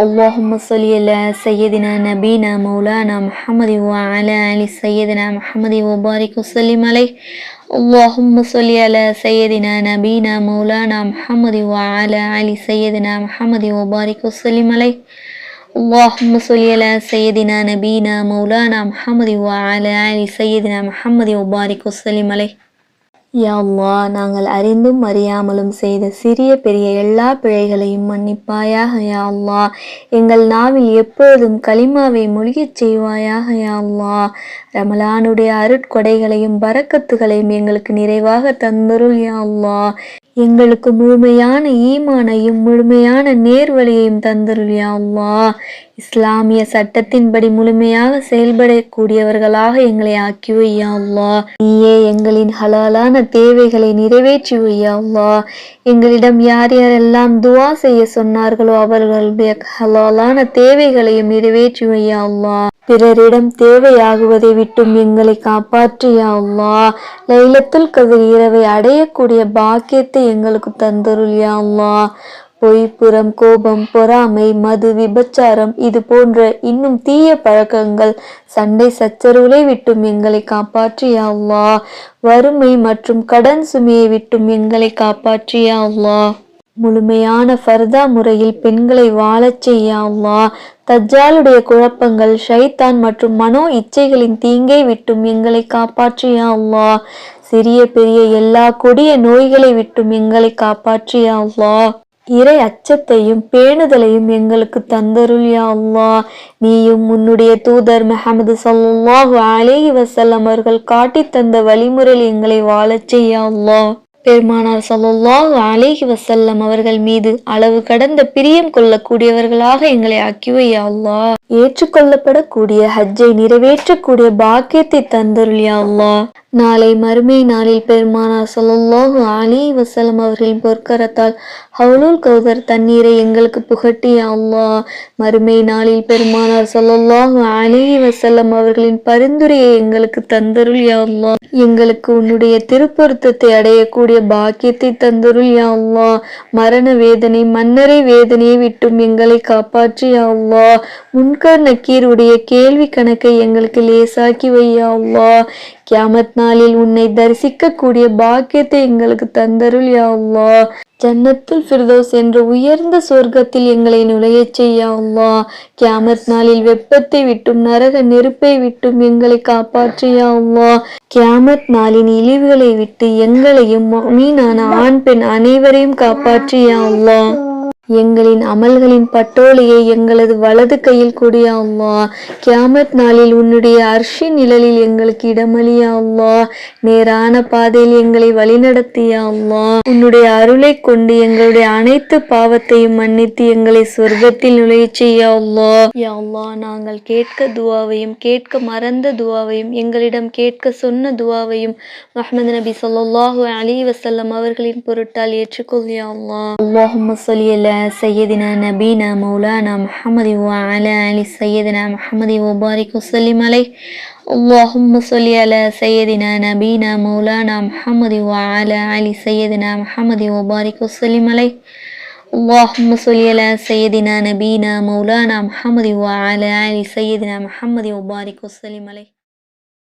اللهم صل على سيدنا نبينا مولانا محمد وعلى آل سيدنا محمد وبارك وسلم عليه. اللهم صل على سيدنا نبينا مولانا محمد وعلى آل سيدنا محمد وبارك وسلم عليه. اللهم صل على سيدنا نبينا مولانا محمد وعلى آل سيدنا محمد وبارك وسلم عليه. யா நாங்கள் அறிந்தும் அறியாமலும் செய்த சிறிய பெரிய எல்லா பிழைகளையும் மன்னிப்பாயாக யாவ்வா எங்கள் நாவில் எப்பொழுதும் களிமாவை மொழியச் செய்வாயாக யாவ்வா ரமலானுடைய அருட்கொடைகளையும் பறக்கத்துகளையும் எங்களுக்கு நிறைவாக தந்தருள் யா எங்களுக்கு முழுமையான ஈமானையும் முழுமையான நேர்வழியையும் தந்தருள் யா இஸ்லாமிய சட்டத்தின்படி முழுமையாக செயல்படக்கூடியவர்களாக எங்களை ஆக்கி வையா நீயே எங்களின் ஹலாலான தேவைகளை நிறைவேற்றி வையா அல்லாஹ் எங்களிடம் யார் யாரெல்லாம் துவா செய்ய சொன்னார்களோ அவர்களுடைய ஹலாலான தேவைகளையும் நிறைவேற்றி வையா அல்லாஹ் பிறரிடம் தேவையாகுவதை விட்டும் எங்களை காப்பாற்றியா அல்லாஹ் லைலத்துல் கதிர் இரவை அடையக்கூடிய பாக்கியத்தை எங்களுக்கு தந்தருள் யா அல்லாஹ் பொய்ப்புறம் கோபம் பொறாமை மது விபச்சாரம் இது போன்ற இன்னும் தீய பழக்கங்கள் சண்டை சச்சரவுகளை விட்டும் எங்களை காப்பாற்றியா அல்லாஹ். வறுமை மற்றும் கடன் சுமையை விட்டும் எங்களை காப்பாற்றியா அல்லாஹ். முழுமையான ஃபர்தா முறையில் பெண்களை வாழச் செய்ய அல்லாஹ். தஜ்ஜாலுடைய குழப்பங்கள் ஷைத்தான் மற்றும் மனோ இச்சைகளின் தீங்கை விட்டும் எங்களை காப்பாற்றியா அல்லாஹ். சிறிய பெரிய எல்லா கொடிய நோய்களை விட்டும் எங்களை காப்பாற்றியா அல்லாஹ். இறை அச்சத்தையும் பேணுதலையும் எங்களுக்கு தந்தருள் யா அல்லா நீயும் உன்னுடைய தூதர் மெஹமது சல்லாஹு அலேஹி வசல்லம் அவர்கள் காட்டித் தந்த வழிமுறையில் எங்களை வாழச் செய்யா அல்லா பெருமானார் சல்லாஹு அலேஹி வசல்லம் அவர்கள் மீது அளவு கடந்த பிரியம் கொள்ளக்கூடியவர்களாக எங்களை ஆக்கிவை ஏற்றுக்கொள்ளப்படக்கூடிய ஹஜ்ஜை நிறைவேற்றக்கூடிய பாக்கியத்தை தந்தருள் யா அல்லா நாளை மறுமை நாளில் பெருமானார் சொல்லல்லாஹு அலி வசலம் அவர்களின் பொற்கரத்தால் ஹவுலுல் கௌதர் தண்ணீரை எங்களுக்கு புகட்டி அல்லாஹ். மறுமை நாளில் பெருமானார் சொல்லல்லாஹு அலி வசல்லம் அவர்களின் பரிந்துரையை எங்களுக்கு தந்தருள் யா எங்களுக்கு உன்னுடைய திருப்பொருத்தத்தை அடையக்கூடிய பாக்கியத்தை தந்தருள் யா மரண வேதனை மன்னரை வேதனையை விட்டும் எங்களை காப்பாற்றி யா அல்லாஹ். முன்கர் நக்கீருடைய கேள்வி கணக்கை எங்களுக்கு லேசாக்கி வை யா கியாமத் நாளில் உன்னை தரிசிக்கக்கூடிய பாக்கியத்தை எங்களுக்கு தந்தருள் யா ஜன்னத்துல் ஃபிர்தோஸ் என்ற உயர்ந்த சொர்க்கத்தில் எங்களை நுழையச் செய்ய கியாமத் நாளில் வெப்பத்தை விட்டும் நரக நெருப்பை விட்டும் எங்களை காப்பாற்றியா கியாமத் நாளின் இழிவுகளை விட்டு எங்களையும் மீனான ஆண் பெண் அனைவரையும் காப்பாற்றியா எங்களின் அமல்களின் பட்டோலையை எங்களது வலது கையில் கொடியா அல்லாஹ் கியாமத் நாளில் உன்னுடைய அர்ஷி நிழலில் எங்களுக்கு இடமளியா அல்லாஹ் நேரான பாதையில் எங்களை வழிநடத்தியா அல்லாஹ் உன்னுடைய அருளை கொண்டு எங்களுடைய அனைத்து பாவத்தையும் மன்னித்து எங்களை சொர்க்கத்தில் நுழைய செய்ய அல்லாஹ் யா நாங்கள் கேட்க துவாவையும் கேட்க மறந்த துவாவையும் எங்களிடம் கேட்க சொன்ன துவாவையும் மஹமது நபி சொல்லாஹு அலி வசல்லம் அவர்களின் பொருட்டால் ஏற்றுக்கொள் யா அல்லாஹ் அல்லாஹும்ம سيدنا نبينا مولانا محمد وعلى آل سيدنا محمد وبارك وسلم عليه. اللهم صل على سيدنا نبينا مولانا محمد وعلى آل سيدنا محمد وبارك وسلم عليه. اللهم صل على سيدنا نبينا مولانا محمد وعلى آل سيدنا محمد وبارك وسلم عليه.